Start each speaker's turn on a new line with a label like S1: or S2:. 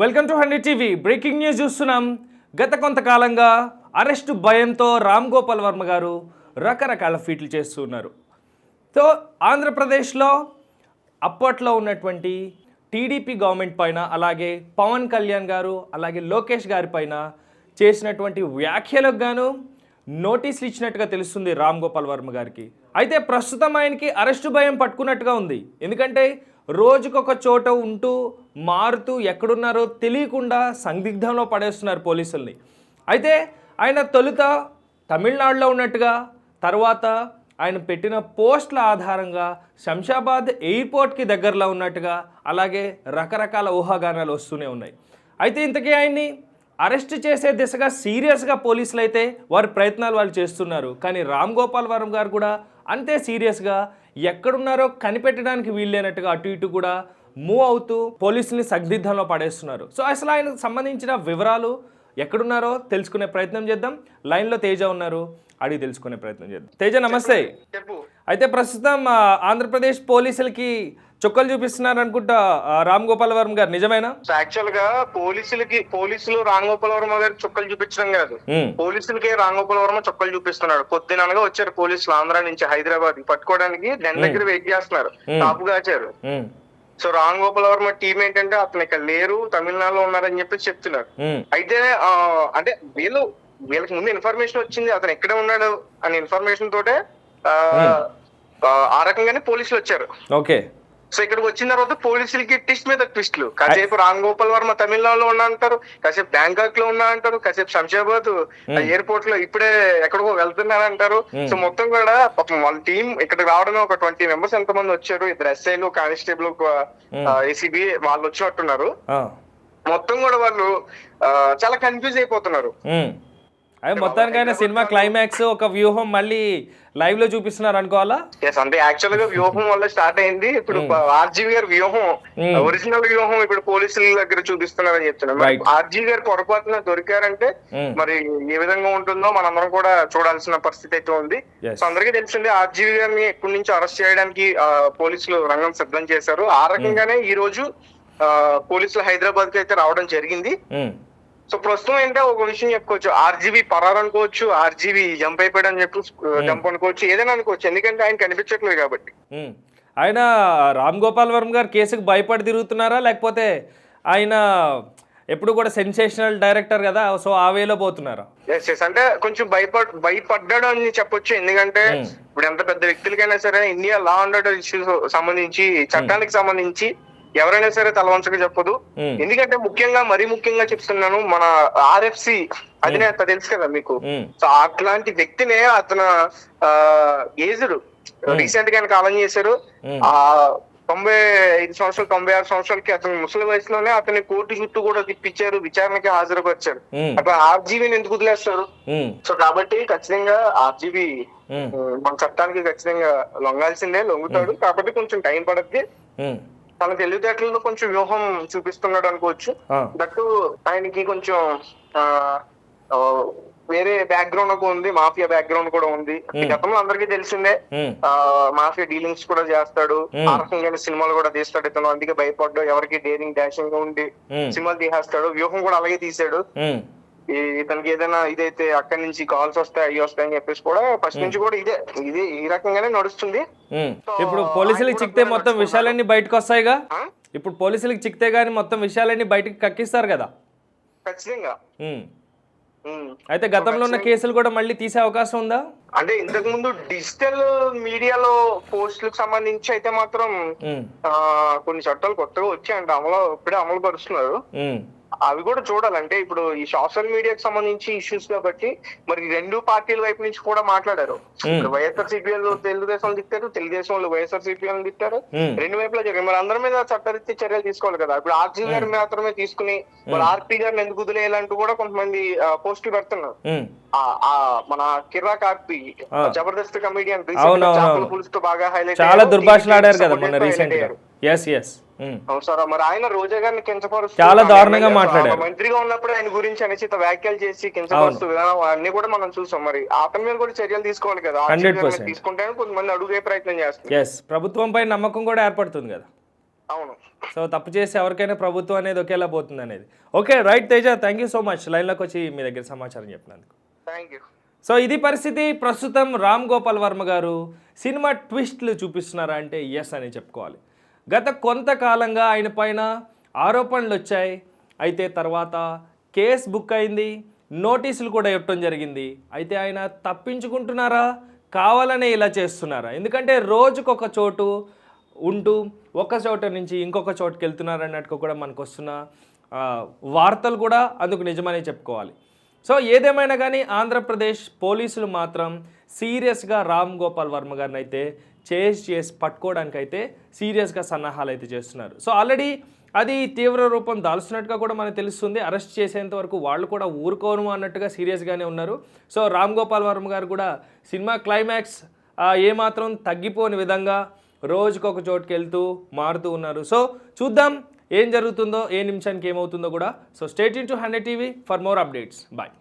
S1: Welcome to hundred TV. Breaking news చూస్తున్నాం. గత కొంతకాలంగా అరెస్టు భయంతో రామ్ గోపాల్ వర్మ గారు రకరకాల ఫీట్లు చేస్తున్నారు సో ఆంధ్రప్రదేశ్లో అప్పట్లో ఉన్నటువంటి టీడీపీ గవర్నమెంట్ పైన అలాగే పవన్ కళ్యాణ్ గారు అలాగే లోకేష్ గారి పైన చేసినటువంటి వ్యాఖ్యలకు గాను నోటీసులు ఇచ్చినట్టుగా తెలుస్తుంది రామ్ గోపాల్ వర్మ గారికి. అయితే ప్రస్తుతం ఆయనకి అరెస్టు భయం పట్టుకున్నట్టుగా ఉంది. ఎందుకంటే రోజుకొక చోట ఉంటూ మారుతూ ఎక్కడున్నారో తెలియకుండా సందిగ్ధంలో పడేస్తున్నారు పోలీసుల్ని. అయితే ఆయన తొలుత తమిళనాడులో ఉన్నట్టుగా తర్వాత ఆయన పెట్టిన పోస్టుల ఆధారంగా శంషాబాద్ ఎయిర్పోర్ట్కి దగ్గరలో ఉన్నట్టుగా అలాగే రకరకాల ఊహాగానాలు వస్తూనే ఉన్నాయి. అయితే ఇంతకీ ఆయన్ని అరెస్ట్ చేసే దిశగా సీరియస్గా పోలీసులు అయితే వారి ప్రయత్నాలు వాళ్ళు చేస్తున్నారు. కానీ రామ్ గోపాల్ వర్మ గారు కూడా అంతే సీరియస్గా ఎక్కడున్నారో కనిపెట్టడానికి వీల్లేనట్టుగా అటు ఇటు కూడా మూవ్ అవుతూ పోలీసుల్ని సగ్దిద్ధంలో పడేస్తున్నారు. సో అసలు ఆయనకు సంబంధించిన వివరాలు ఎక్కడున్నారో తెలుసుకునే ప్రయత్నం చేద్దాం. లైన్లో తేజ ఉన్నారు. అడిగి తెలుసుకునే ప్రయత్నం చేద్దాం. తేజ నమస్తే.
S2: చెప్పు.
S1: అయితే ప్రస్తుతం ఆంధ్రప్రదేశ్ పోలీసులకి చుక్కలు చూపిస్తున్నారు అనుకుంటా రామ్ గోపాల్ వర్మ గారు. నిజమేనా?
S2: యాక్చువల్గా పోలీసులకి పోలీసులు రాంగోపాల్ వర్మ గారికి చుక్కలు చూపించడం కాదు. పోలీసులకి రాంగోపాల్ వర్మ చుక్కలు చూపిస్తున్నాడు. పొద్దుననగా వచ్చారు పోలీసులు ఆంధ్ర నుంచి హైదరాబాద్ పట్టుకోవడానికి. దాని దగ్గర వెయిట్ చేస్తున్నారు. కాపు కాచారు సో రామ్ గోపాల్ వర్మ టీం ఏంటంటే అతను ఇక్కడ లేరు తమిళనాడులో ఉన్నారని చెప్పి చెప్తున్నారు. అయితే అంటే వీళ్ళు వీళ్ళకి ముందు ఇన్ఫర్మేషన్ వచ్చింది. అతను ఎక్కడ ఉన్నాడు అనే ఇన్ఫర్మేషన్ తోటే ఆ, రకంగానే పోలీసులు వచ్చారు.
S1: ఓకే.
S2: సో ఇక్కడికి వచ్చిన తర్వాత పోలీసులకి ట్విస్ట్ మీద ట్విస్ట్లు. కాసేపు రామ్ గోపాల్ వర్మ తమిళనాడులో ఉన్నా అంటారు కాసేపు బ్యాంకాక్లో ఉన్నా అంటారు కాసేపు శంషాబాద్ ఎయిర్పోర్ట్లో ఇప్పుడే ఎక్కడికో వెళ్తున్నారంటారు. సో మొత్తం కూడా పాపం వాళ్ళ టీం ఇక్కడికి రావడమే ఒక ట్వంటీ మెంబర్స్ ఎంత మంది వచ్చారు ఇద్దరు ఎస్ఐలు కానిస్టేబుల్ ఏసీబీ వాళ్ళు వచ్చినట్టున్నారు. మొత్తం కూడా వాళ్ళు చాలా కన్ఫ్యూజ్ అయిపోతున్నారు.
S1: అదే మొత్తానికైనా సినిమా క్లైమాక్స్ ఒక వ్యూహం మళ్ళీ లైవ్లో చూపిస్తున్నారు అనుకోవాలా?
S2: ఎస్ అంటే యాక్చువల్గా వ్యూహం వల్ల స్టార్ట్ అయింది. ఇప్పుడు ఆర్జీవి గారి వ్యూహం
S1: Hmm.
S2: ఒరిజినల్ వ్యూహం ఇప్పుడు పోలీసుల దగ్గర చూపిస్తున్నారని చెప్తున్నారు. ఆర్జీవి గారు పొరపాటున దొరికారంటే
S1: Hmm.
S2: మరి ఏ విధంగా ఉంటుందో మనందరం కూడా చూడాల్సిన పరిస్థితి అయితే ఉంది. సో అందరికీ తెలిసిందే ఆర్జీవి గారిని ఎక్కడి నుంచి అరెస్ట్ చేయడానికి పోలీసులు రంగం సిద్ధం చేశారు. ఆ రకంగానే ఈ రోజు పోలీసులు హైదరాబాద్కి అయితే రావడం జరిగింది. సో ప్రస్తుతం ఏంటంటే ఒక విషయం చెప్పుకోవచ్చు. ఆర్జీబీ పరారు అనుకోవచ్చు ఆర్జీబీ జంప్ అయిపోయాడు అని చెప్పి జంప్ అనుకోవచ్చు ఏదైనా అనుకోవచ్చు. ఎందుకంటే ఆయన కనిపించట్లేదు కాబట్టి.
S1: ఉమ్. ఆయన రామ్ గోపాల్ వర్మ గారు కేసుకు భయపడి తిరుగుతున్నారా? లేకపోతే ఆయన ఎప్పుడు కూడా సెన్సేషనల్ డైరెక్టర్ కదా? సో ఆ వేలో పోతున్నారా?
S2: ఎస్ ఎస్ అంటే కొంచెం భయపడ్ భయపడ్డాడు అని చెప్పొచ్చు. ఎందుకంటే ఇప్పుడు ఎంత పెద్ద వ్యక్తులకైనా సరే India law and order issues సంబంధించి చట్టానికి సంబంధించి ఎవరైనా సరే తలవంచక చెప్పదు ఎందుకంటే ముఖ్యంగా మరీ ముఖ్యంగా చెప్తున్నాను మన ఆర్ఎఫ్సి అధినేత తెలుసు కదా మీకు. సో అట్లాంటి వ్యక్తినే అతను ఏజ్డ్. రీసెంట్గా కాలం చేశారు. ఆ తొంభై ఐదు సంవత్సరాలు తొంభై ఆరు సంవత్సరాలకి అతను ముసలి వయసులోనే అతని కోర్టు చుట్టూ కూడా తిప్పించారు విచారణకి హాజరుపరిచారు. అట్లా ఆర్జీవీని ఎందుకు వదిలేస్తారు? సో కాబట్టి ఖచ్చితంగా ఆర్జీవీ మన చట్టానికి ఖచ్చితంగా లొంగాల్సిందే లొంగుతాడు. కాబట్టి కొంచెం టైం పడుద్ది. తన తెలివితేటలలో కొంచెం వ్యూహం చూపిస్తున్నాడు అనుకోవచ్చు. దట్టు ఆయనకి కొంచెం వేరే బ్యాక్గ్రౌండ్ ఒక ఉంది. మాఫియా బ్యాక్గ్రౌండ్ కూడా ఉంది. గతంలో అందరికీ తెలిసిందే. మాఫియా డీలింగ్స్ కూడా చేస్తాడు. ఆ రకంగానే సినిమాలు కూడా తీస్తాడు ఇతను. అందుకే భయపడ్డు. ఎవరికి డేరింగ్ డాషింగ్గా ఉండి సినిమాలు తీసేస్తాడు. వ్యూహం కూడా అలాగే తీసాడు ఇతనికి ఏదైనా ఇదైతే అక్కడి నుంచి కాల్స్ వస్తాయి అవి వస్తాయి అని చెప్పేసి కూడా ఫస్ట్ నుంచి కూడా ఇదే ఇది ఈ రకంగానే నడుస్తుంది.
S1: ఇప్పుడు పోలీసులకు చిక్తే మొత్తం విషయాలన్నీ బయటకు వస్తాయిగా? ఇప్పుడు పోలీసులకు చిక్తే కానీ మొత్తం విషయాలన్నీ బయటకు కక్కిస్తారు కదా?
S2: ఖచ్చితంగా.
S1: అయితే గతంలో ఉన్న కేసులు కూడా మళ్ళీ తీసే అవకాశం ఉందా?
S2: అంటే ఇంతకు ముందు డిజిటల్ మీడియాలో పోస్టులకు సంబంధించి అయితే మాత్రం కొన్ని చట్టాలు కొత్తగా వచ్చాయంట అమలు ఇప్పుడే అమలు పరుస్తున్నారు. అవి కూడా చూడాలంటే ఇప్పుడు ఈ సోషల్ మీడియాకి సంబంధించి ఇష్యూస్ కాబట్టి మరి రెండు పార్టీల వైపు నుంచి కూడా మాట్లాడారు. వైఎస్ఆర్ సిపిఎల్ తెలుగుదేశం తిట్టారు తెలుగుదేశం వాళ్ళు వైఎస్ఆర్ సిపిఎల్ తిట్టారు. రెండు వైపులా జరిగింది మరి అందరి మీద చట్టరీత్యా చర్యలు తీసుకోవాలి కదా. ఇప్పుడు ఆర్జీ గారి మాత్రమే తీసుకుని మరి ఆర్పీ గారిని ఎందుకు వదిలేయాలంటూ కూడా కొంతమంది పోస్టులు పెడుతున్నారు. మన కిరాక్ ఆర్పి. జబర్దస్త్ కమెడియన్. పులుసుతో బాగా హైలైట్
S1: చాలా దుర్భాషలాడారు కదా మొన్న రీసెంట్గా. ఎస్ ఎస్
S2: సార్ మరి ఆయన రోజా గారిని కించపరుస్తూ
S1: చాలా దారుణంగా మాట్లాడారు.
S2: మంత్రిగా ఉన్నప్పుడు ఆయన గురించి అనుచిత వ్యాఖ్యలు చేసి కించపరుస్తూ విధానం అన్ని కూడా మనం చూసాం. మరి అతని మీద కూడా చర్యలు తీసుకోవాలి కదా.
S1: 100%
S2: చర్యలు తీసుకుంటే కొంతమంది అడుగే ప్రయత్నం చేస్తారు
S1: ఎస్ ప్రభుత్వంపై నమ్మకం కూడా ఏర్పడుతుంది కదా.
S2: అవును.
S1: సో తప్పు చేసి ఎవరికైనా ప్రభుత్వం అనేది ఒకేలా పోతుంది అనేది. Okay right Teja thank you so much లైన్లోకి వచ్చి మీ దగ్గర సమాచారం చెప్పినందుకు.
S2: థ్యాంక్ యూ
S1: సో ఇది పరిస్థితి. ప్రస్తుతం రామ్ గోపాల్ వర్మ గారు సినిమా ట్విస్ట్లు చూపిస్తున్నారా అంటే ఎస్ అని చెప్పుకోవాలి. గత కొంతకాలంగా ఆయన పైన ఆరోపణలు వచ్చాయి. అయితే తర్వాత కేస్ బుక్ అయింది. నోటీసులు కూడా ఇవ్వటం జరిగింది. అయితే ఆయన తప్పించుకుంటున్నారా? కావాలనే ఇలా చేస్తున్నారా? ఎందుకంటే రోజుకొక చోటు ఉంటూ ఒక చోట నుంచి ఇంకొక చోటుకి వెళ్తున్నారు అన్నట్టుగా కూడా మనకు వస్తున్న వార్తలు కూడా అందుకు నిజమనే చెప్పుకోవాలి. సో ఏదేమైనా కానీ ఆంధ్రప్రదేశ్ పోలీసులు మాత్రం సీరియస్గా రామ్ గోపాల్ వర్మ గారిని అయితే చేసి చేసి పట్టుకోవడానికి అయితే సీరియస్గా సన్నాహాలు అయితే చేస్తున్నారు. సో ఆల్రెడీ అది తీవ్ర రూపం దాల్చినట్టుగా కూడా మనకు తెలుస్తుంది. అరెస్ట్ చేసేంత వరకు వాళ్ళు కూడా ఊరుకోను అన్నట్టుగా సీరియస్గానే ఉన్నారు. సో రామ్ గోపాల్ వర్మ గారు కూడా సినిమా క్లైమాక్స్ ఏమాత్రం తగ్గిపోని విధంగా రోజుకొక చోటుకి వెళ్తూ మారుతూ ఉన్నారు. సో చూద్దాం ఏం జరుగుతుందో ఏ నిమిషానికి ఏమవుతుందో కూడా. So state in to hundred TV for more updates. Bye.